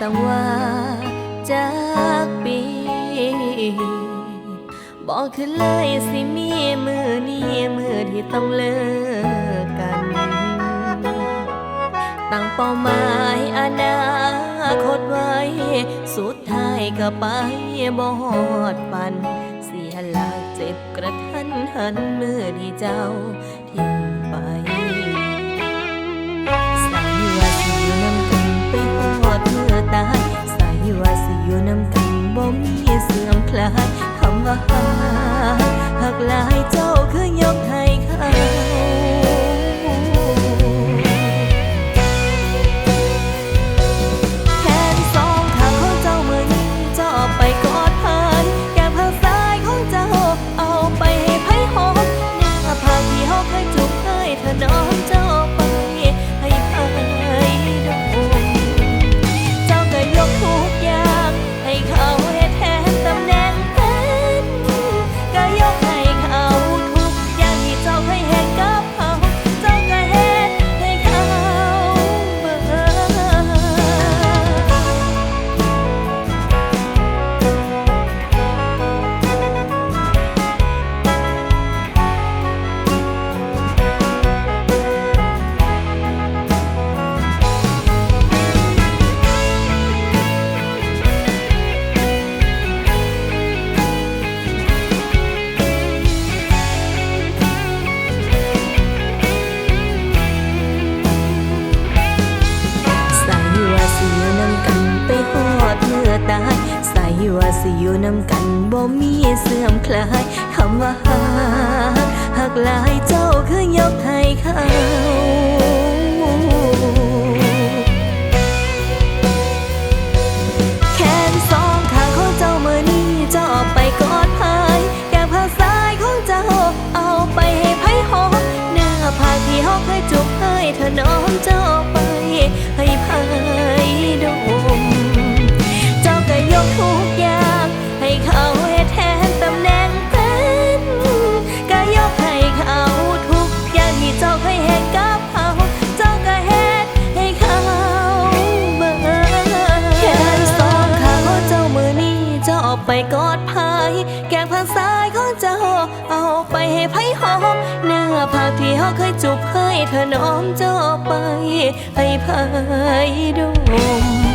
ตั้งว่าจากปี บอกขึ้นเลยสิมีมือนี้มือที่ต้องเลิกกัน ตั้งเป้าหมายอนาคตไว้ สุดท้ายก็ไปบ่ฮอดปัน เสียหลักเจ็บกระทันหันมือที่เจ้าทิ้ง ค ว่าสิอยู่นำกันบ่มีเสื่อมคลายคำว่าหักหักหลายเจ้าคือยกให้เขาแขนสองข้างของเจ้ามือนี้เจ้าเอาไปกอดพายแก้มข้างซ้ายของเจ้าเอาไปให้ไผหอมหน้าผากที่เฮาเคยจูบเคยถนอมเจ้าไปให้ไผดมเไปกอดพายแก้มข้างซ้ายของเจ้า เอาไปให้ไผหอมเนื้อผากที่เขาเคยจูบเคยถนอมเจ้าเอาไปให้ไผดมเจ้ายกทุกอย่างให้เขาเฮ็ดม